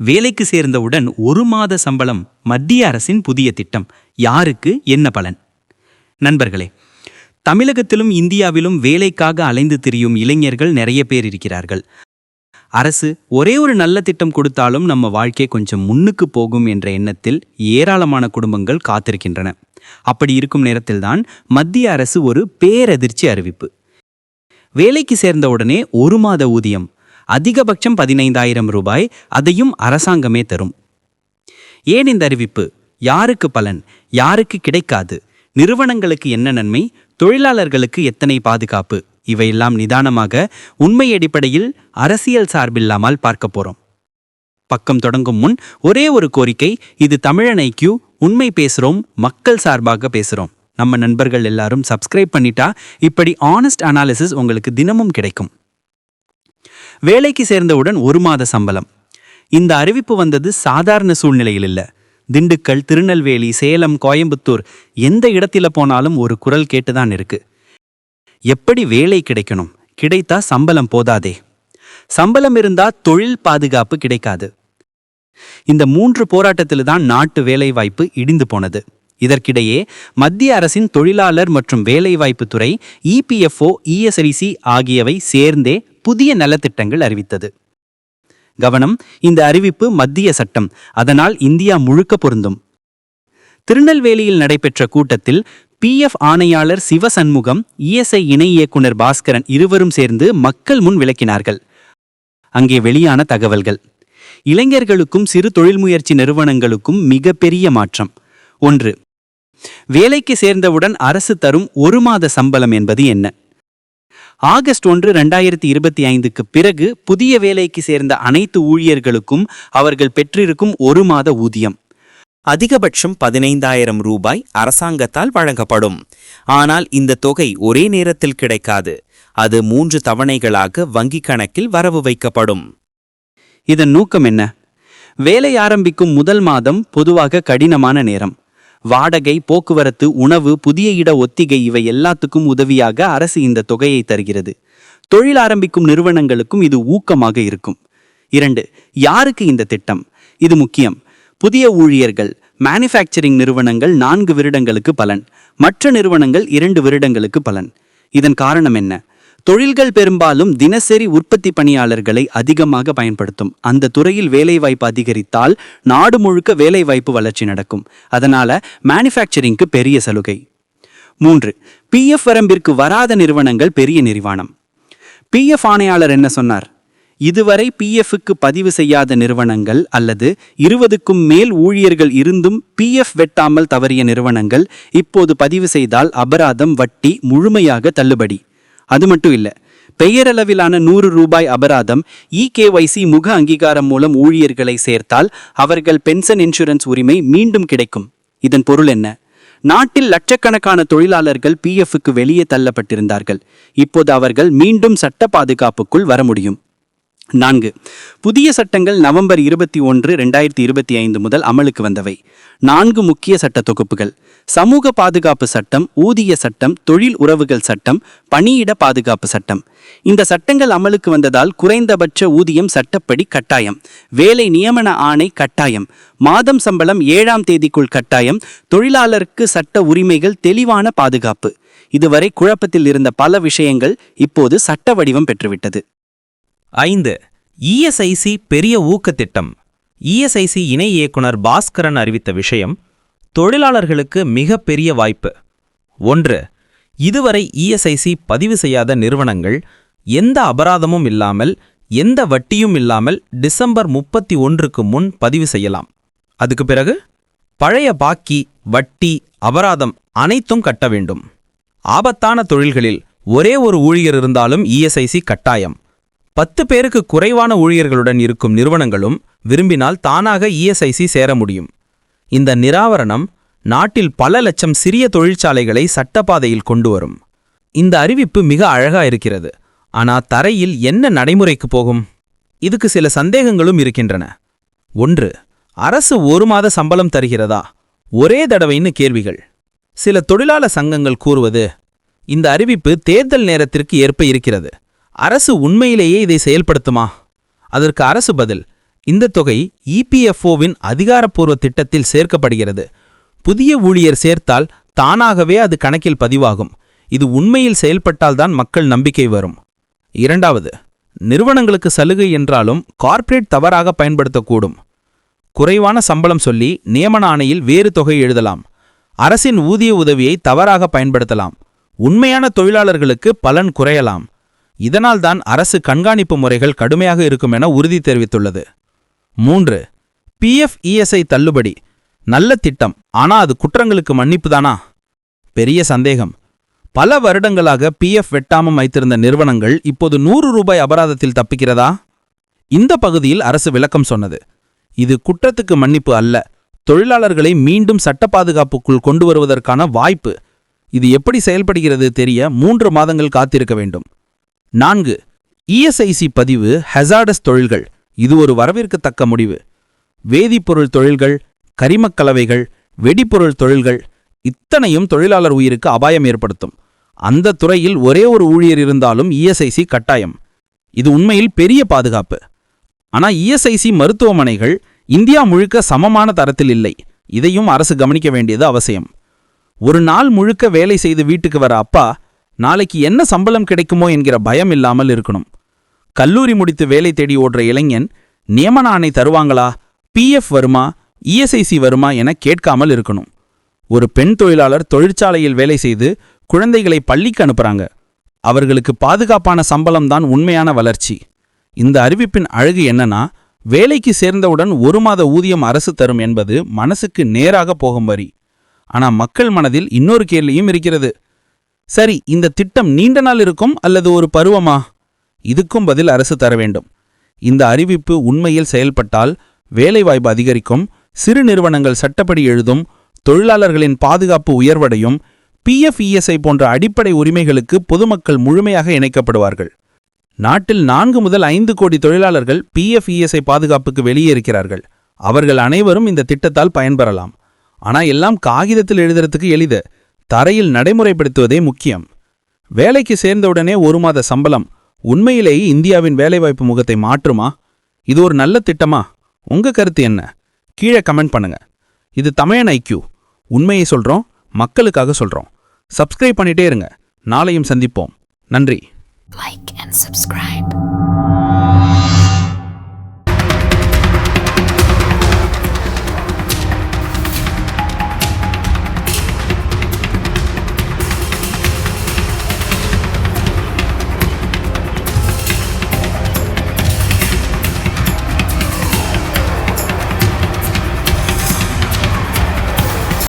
வேலைக்கு சேர்ந்தவுடன் ஒரு மாத சம்பளம் மத்திய அரசின் புதிய திட்டம். யாருக்கு என்ன பலன்? நண்பர்களே தமிழகத்திலும் இந்தியாவிலும் வேலைக்காக அலைந்து திரியும் இளைஞர்கள் நிறைய பேர் இருக்கிறார்கள். அரசு ஒரே ஒரு நல்ல திட்டம் கொடுத்தாலும் நம்ம வாழ்க்கை கொஞ்சம் முன்னுக்கு போகும் என்ற எண்ணத்தில் ஏராளமான குடும்பங்கள் காத்திருக்கின்றன. அப்படி இருக்கும் நேரத்தில்தான் மத்திய அரசு ஒரு பேரதிர்ச்சி அறிவிப்பு. வேலைக்கு சேர்ந்தவுடனே ஒரு மாத ஊதியம் அதிகபட்சம் பதினைந்தாயிரம் ரூபாய் அதையும் அரசாங்கமே தரும். ஏன் இந்த அறிவிப்பு? யாருக்கு பலன்? யாருக்கு கிடைக்காது? நிறுவனங்களுக்கு என்ன நன்மை? தொழிலாளர்களுக்கு எத்தனை பாதுகாப்பு? இவையெல்லாம் நிதானமாக உண்மை அடிப்படையில் அரசியல் சார்பில்லாமல் பார்க்க போறோம். பக்கம் தொடங்கும் முன் ஒரே ஒரு கோரிக்கை இது தமிழன் ஐக்கியூ உண்மை பேசுறோம் மக்கள் சார்பாக பேசுறோம். நம்ம நண்பர்கள் எல்லாரும் சப்ஸ்கிரைப் பண்ணிட்டா இப்படி ஆனஸ்ட் அனாலிசிஸ் உங்களுக்கு தினமும் கிடைக்கும். வேலைக்கு சேர்ந்தவுடன் ஒரு மாத சம்பளம். இந்த அறிவிப்பு வந்தது சாதாரண சூழ்நிலையில் இல்லை. திண்டுக்கல் திருநெல்வேலி சேலம் கோயம்புத்தூர் எந்த இடத்துல போனாலும் ஒரு குரல் கேட்டுதான் இருக்கு. எப்படி வேலை கிடைக்கணும்? கிடைத்தா சம்பளம் போதாதே. சம்பளம் இருந்தா தொழில் பாதுகாப்பு கிடைக்காது. இந்த மூன்று போராட்டத்தில் தான் நாட்டு வேலைவாய்ப்பு இடிந்து போனது. இதற்கிடையே மத்திய அரசின் தொழிலாளர் மற்றும் வேலைவாய்ப்பு துறை இபிஎஃப்ஓ இஎஸ்ஐசி ஆகியவை சேர்ந்தே புதிய நலத்திட்டங்கள் அறிவித்தது. கவனம் இந்த அறிவிப்பு மத்திய சட்டம் அதனால் இந்தியா முழுக்க பொருந்தும். திருநெல்வேலியில் நடைபெற்ற கூட்டத்தில் பிஎஃப் ஆணையாளர் சிவசண்முகம் இஎஸ்ஐ இணை இயக்குனர் பாஸ்கரன் இருவரும் சேர்ந்து மக்கள் முன் விளக்கினார்கள். அங்கே வெளியான தகவல்கள். இளைஞர்களுக்கும் சிறு தொழில் முயற்சி நிறுவனங்களுக்கும் மிகப்பெரிய மாற்றம். ஒன்று வேலைக்கு சேர்ந்தவுடன் அரசு தரும் ஒரு மாத சம்பளம் என்பது என்ன? ஆகஸ்ட் ஒன்று ரெண்டாயிரத்தி இருபத்தி ஐந்துக்கு பிறகு புதிய வேலைக்கு சேர்ந்த அனைத்து ஊழியர்களுக்கும் அவர்கள் பெற்றிருக்கும் ஒரு மாத ஊதியம். அதிகபட்சம் பதினைந்தாயிரம் ரூபாய் அரசாங்கத்தால் வழங்கப்படும். ஆனால் இந்த தொகை ஒரே நேரத்தில் கிடைக்காது. அது மூன்று தவணைகளாக வங்கிக் கணக்கில் வரவு வைக்கப்படும். இதன் நோக்கம் என்ன? வேலை ஆரம்பிக்கும் முதல் மாதம் பொதுவாக கடினமான நேரம். வாடகை போக்குவரத்து உணவு புதிய இட ஒத்திகை இவை எல்லாத்துக்கும் உதவியாக அரசு இந்த தொகையை தருகிறது. தொழில் ஆரம்பிக்கும் நிறுவனங்களுக்கும் இது ஊக்கமாக இருக்கும். இரண்டு யாருக்கு இந்த திட்டம்? இது முக்கியம். புதிய ஊழியர்கள் மேனுஃபேக்சரிங் நிறுவனங்கள் நான்கு வருடங்களுக்கு பலன் மற்ற நிறுவனங்கள் இரண்டு வருடங்களுக்கு பலன். இதன் காரணம் என்ன? தொழில்கள் பெரும்பாலும் தினசரி உற்பத்தி பணியாளர்களை அதிகமாக பயன்படுத்தும். அந்த துறையில் வேலைவாய்ப்பு அதிகரித்தால் நாடு முழுக்க வேலைவாய்ப்பு வளர்ச்சி நடக்கும். அதனால மேனுஃபேக்சரிங்க்கு பெரிய சலுகை. மூன்று பிஎஃப் வரம்பிற்கு வராத நிறுவனங்கள் பெரிய நிறுவனம். பிஎஃப் ஆணையாளர் என்ன சொன்னார்? இதுவரை பிஎஃப்க்கு பதிவு செய்யாத நிறுவனங்கள் அல்லது இருபதுக்கும் மேல் ஊழியர்கள் இருந்தும் பிஎஃப் வெட்டாமல் தவறிய நிறுவனங்கள் இப்போது பதிவு செய்தால் அபராதம் வட்டி முழுமையாக தள்ளுபடி. அது மட்டும் இல்லை. பெயரளவிலான நூறு ரூபாய் அபராதம் இகேஒய்சி முக அங்கீகாரம் மூலம் ஊழியர்களை சேர்த்தால் அவர்கள் பென்ஷன் இன்சூரன்ஸ் உரிமை மீண்டும் கிடைக்கும். இதன் பொருள் என்ன? நாட்டில் லட்சக்கணக்கான தொழிலாளர்கள் பிஎஃப்க்கு வெளியே தள்ளப்பட்டிருந்தார்கள். இப்போது அவர்கள் மீண்டும் சட்ட பாதுகாப்புக்குள் வர முடியும். நான்கு. புதிய சட்டங்கள் நவம்பர் இருபத்தி ஒன்று ரெண்டாயிரத்தி இருபத்தி ஐந்து முதல் அமலுக்கு வந்தவை. நான்கு முக்கிய சட்ட தொகுப்புகள். சமூக பாதுகாப்பு சட்டம் ஊதிய சட்டம் தொழில் உறவுகள் சட்டம் பணியிட பாதுகாப்பு சட்டம். இந்த சட்டங்கள் அமலுக்கு வந்ததால் குறைந்தபட்ச ஊதியம் சட்டப்படி கட்டாயம். வேலை நியமன ஆணை கட்டாயம். மாதம் சம்பளம் ஏழாம் தேதிக்குள் கட்டாயம். தொழிலாளருக்கு சட்ட உரிமைகள் தெளிவான பாதுகாப்பு. இதுவரை குழப்பத்தில் இருந்த பல விஷயங்கள் இப்போது சட்ட வடிவம் பெற்றுவிட்டது. ஐந்து. இஎஸ்ஐசி பெரிய ஊக்கத்திட்டம். இஎஸ்ஐசி இணை இயக்குனர் பாஸ்கரன் அறிவித்த விஷயம் தொழிலாளர்களுக்கு மிகப்பெரிய வாய்ப்பு. ஒன்று இதுவரை இஎஸ்ஐசி பதிவு செய்யாத நிறுவனங்கள் எந்த அபராதமும் இல்லாமல் எந்த வட்டியும் இல்லாமல் டிசம்பர் முப்பத்தி ஒன்றுக்கு முன் பதிவு செய்யலாம். அதுக்கு பிறகு பழைய பாக்கி வட்டி அபராதம் அனைத்தும் கட்ட வேண்டும். ஆபத்தான தொழில்களில் ஒரே ஒரு ஊழியர் இருந்தாலும் இஎஸ்ஐசி கட்டாயம். பத்து பேருக்கு குறைவான ஊழியர்களுடன் இருக்கும் நிறுவனங்களும் விரும்பினால் தானாக இஎஸ்ஐசி சேர முடியும். இந்த நிராவரணம் நாட்டில் பல லட்சம் சிறிய தொழிற்சாலைகளை சட்டப்பாதையில் கொண்டு வரும். இந்த அறிவிப்பு மிக அழகா இருக்கிறது. ஆனா தரையில் என்ன நடைமுறைக்கு போகும்? இதுக்கு சில சந்தேகங்களும் இருக்கின்றன. ஒன்று அரசு ஒரு மாத சம்பளம் தருகிறதா? ஒரே தடவைன்னு கேள்விகள். சில தொழிலாளர் சங்கங்கள் கூறுவது இந்த அறிவிப்பு தேர்தல் நேரத்திற்கு ஏற்ப இருக்கிறது. அரசு உண்மையிலேயே இதை செயல்படுத்துமா? அதற்கு அரசு பதில் இந்த தொகை இபிஎஃப்ஓவின் அதிகாரப்பூர்வ திட்டத்தில் சேர்க்கப்படுகிறது. புதிய ஊழியர் சேர்த்தால் தானாகவே அது கணக்கில் பதிவாகும். இது உண்மையில் செயல்பட்டால்தான் மக்கள் நம்பிக்கை வரும். இரண்டாவது நிறுவனங்களுக்கு சலுகை என்றாலும் கார்ப்பரேட் தவறாக பயன்படுத்தக்கூடும். குறைவான சம்பளம் சொல்லி நியமன ஆணையில் வேறு தொகை எழுதலாம். அரசின் ஊதிய உதவியை தவறாக பயன்படுத்தலாம். உண்மையான தொழிலாளர்களுக்கு பலன் குறையலாம். இதனால்தான் அரசு கண்காணிப்பு முறைகள் கடுமையாக இருக்கும் என உறுதி தெரிவித்துள்ளது. மூன்று பிஎஃப் இஎஸ்ஐ தள்ளுபடி. நல்ல திட்டம். ஆனா அது குற்றங்களுக்கு மன்னிப்பு தானா? பெரிய சந்தேகம். பல வருடங்களாக பிஎஃப் வெட்டாமம் வைத்திருந்த நிறுவனங்கள் இப்போது நூறு ரூபாய் அபராதத்தில் தப்பிக்கிறதா? இந்த பகுதியில் அரசு விளக்கம் சொன்னது. இது குற்றத்துக்கு மன்னிப்பு அல்ல. தொழிலாளர்களை மீண்டும் சட்ட பாதுகாப்புக்குள் கொண்டு வருவதற்கான வாய்ப்பு. இது எப்படி செயல்படுகிறது தெரிய மூன்று மாதங்கள் காத்திருக்க வேண்டும். நான்கு. இஎஸ்ஐசி பதிவு ஹெசார்டஸ் தொழில்கள். இது ஒரு வரவேற்கத்தக்க முடிவு. வேதிப்பொருள் தொழில்கள் கரிமக் கலவைகள் வெடிப்பொருள் தொழில்கள் இத்தனையும் தொழிலாளர் உயிருக்கு அபாயம் ஏற்படுத்தும். அந்த துறையில் ஒரே ஒரு ஊழியர் இருந்தாலும் இஎஸ்ஐசி கட்டாயம். இது உண்மையில் பெரிய பாதுகாப்பு. ஆனா இஎஸ்ஐசி மருத்துவமனைகள் இந்தியா முழுக்க சமமான தரத்தில் இல்லை. இதையும் அரசு கவனிக்க வேண்டியது அவசியம். ஒரு நாள் முழுக்க வேலை செய்து வீட்டுக்கு வர அப்பா நாளைக்கு என்ன சம்பளம் கிடைக்குமோ என்கிற பயம் இல்லாமல் இருக்கணும். கல்லூரி முடித்து வேலை தேடி ஓடுற இளைஞன் நியமன ஆணை தருவாங்களா? பிஎஃப் வருமா? இஎஸ்ஐசி வருமா? என கேட்காமல் இருக்கணும். ஒரு பெண் தொழிலாளர் தொழிற்சாலையில் வேலை செய்து குழந்தைகளை பள்ளிக்கு அனுப்புறாங்க. அவர்களுக்கு பாதுகாப்பான சம்பளம் தான் உண்மையான வளர்ச்சி. இந்த அறிவிப்பின் அழகு என்னன்னா வேலைக்கு சேர்ந்தவுடன் ஒரு மாத ஊதியம் அரசு தரும் என்பது மனசுக்கு நேராக போகும் வரி. ஆனா மக்கள் மனதில் இன்னொரு கேள்வியும் இருக்கிறது. சரி இந்த திட்டம் நீண்ட நாள் இருக்கும் அல்லது ஒரு பருவமா? இதுக்கும் பதில் அரசு தர வேண்டும். இந்த அறிவிப்பு உண்மையில் செயல்பட்டால் வேலைவாய்ப்பு அதிகரிக்கும் சிறு நிறுவனங்கள் சட்டப்படி எழுதும் தொழிலாளர்களின் பாதுகாப்பு உயர்வடையும் பிஎஃப் இஎஸ்ஐ போன்ற அடிப்படை உரிமைகளுக்கு பொதுமக்கள் முழுமையாக இணைக்கப்படுவார்கள். நாட்டில் நான்கு முதல் ஐந்து கோடி தொழிலாளர்கள் பிஎஃப் இஎஸ்ஐ பாதுகாப்புக்கு வெளியே இருக்கிறார்கள். அவர்கள் அனைவரும் இந்த திட்டத்தால் பயன்பெறலாம். ஆனா எல்லாம் காகிதத்தில் எழுதுறதுக்கு எளிது. தரையில் நடைமுறைப்படுத்துவதே முக்கியம். வேலைக்கு சேர்ந்தவுடனே ஒரு மாத சம்பளம். உண்மையிலேயே இந்தியாவின் வேலைவாய்ப்பு முகத்தை மாற்றுமா? இது ஒரு நல்ல திட்டமா? உங்க கருத்து என்ன? கீழே கமெண்ட் பண்ணுங்க. இது தமிழன் ஐக்யூ உண்மையை சொல்றோம் மக்களுக்காக சொல்றோம். சப்ஸ்கிரைப் பண்ணிட்டே இருங்க. நாளையும் சந்திப்போம். நன்றி. Like and subscribe